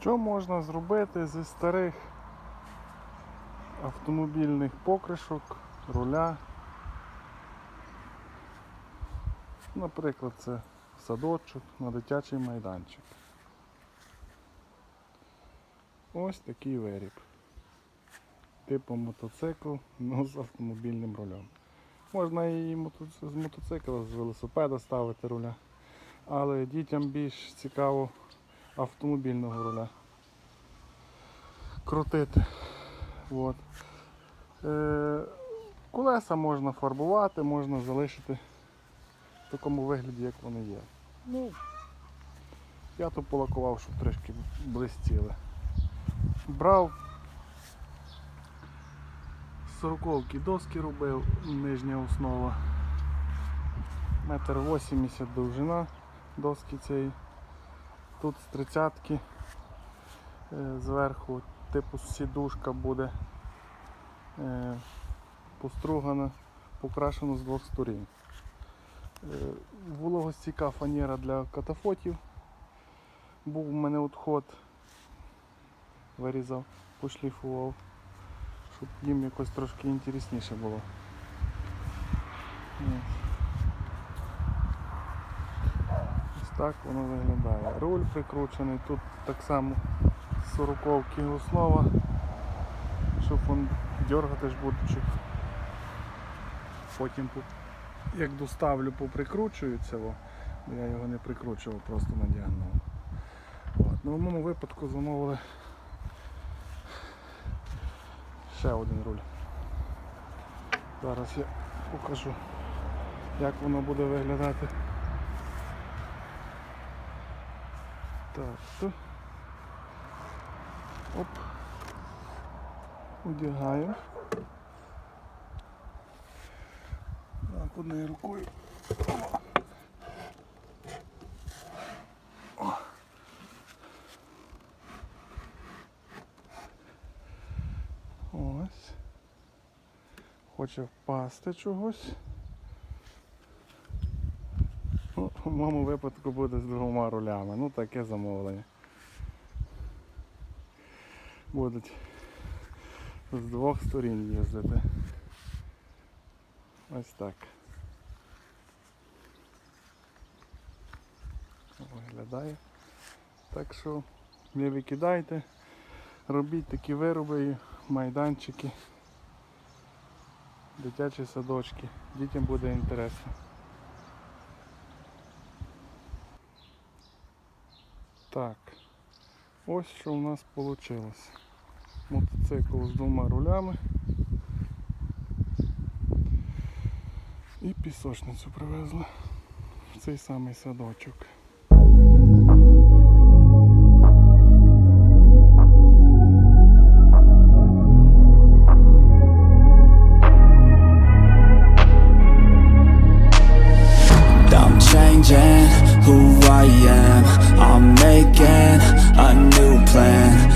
Що можна зробити зі старих автомобільних покришок, руля? Наприклад, це садочок на дитячий майданчик. Ось такий виріб. Типу мотоцикл, ну з автомобільним рулем. Можна і з мотоцикла, з велосипеда ставити руля. Але дітям більш цікаво автомобільного руля. Крутити. От. Е, колеса можна фарбувати, можна залишити в такому вигляді, як вони є. Ну, я то полакував, щоб трішки блистіли. Брав сороковки доски робив, нижня основа. Метр вісімдесят довжина доски цієї. Тут з тридцятки е, зверху, типу сідушка буде е, постругана, покрашена з двох сторін. Е, Вологостійка фанера для катафотів. Був у мене відход, вирізав, пошліфував, щоб їм якось трошки інтересніше було. Ось. Ось так воно виглядає. Руль прикручений, тут так само сороковки основа, щоб він дергати ж щоб потім як доставлю поприкручується, бо я його не прикручував, просто надягнув. От. Ну, в моєму випадку замовили ще один руль. Зараз я покажу, як воно буде виглядати. Так, то. Оп. Одягаємо. Так, однією рукою. Ось. Хоче впасти чогось. В моєму випадку буде з двома рулями. Ну таке замовлення. Будуть з двох сторін їздити. Ось так. Виглядає. Так що не викидайте, робіть такі вироби, майданчики, дитячі садочки. Дітям буде інтересно. Так, ось що у нас вийшло. Мотоцикл з двома рулями. І пісочницю привезли в цей самий садочок. who I am. I'm making a new plan.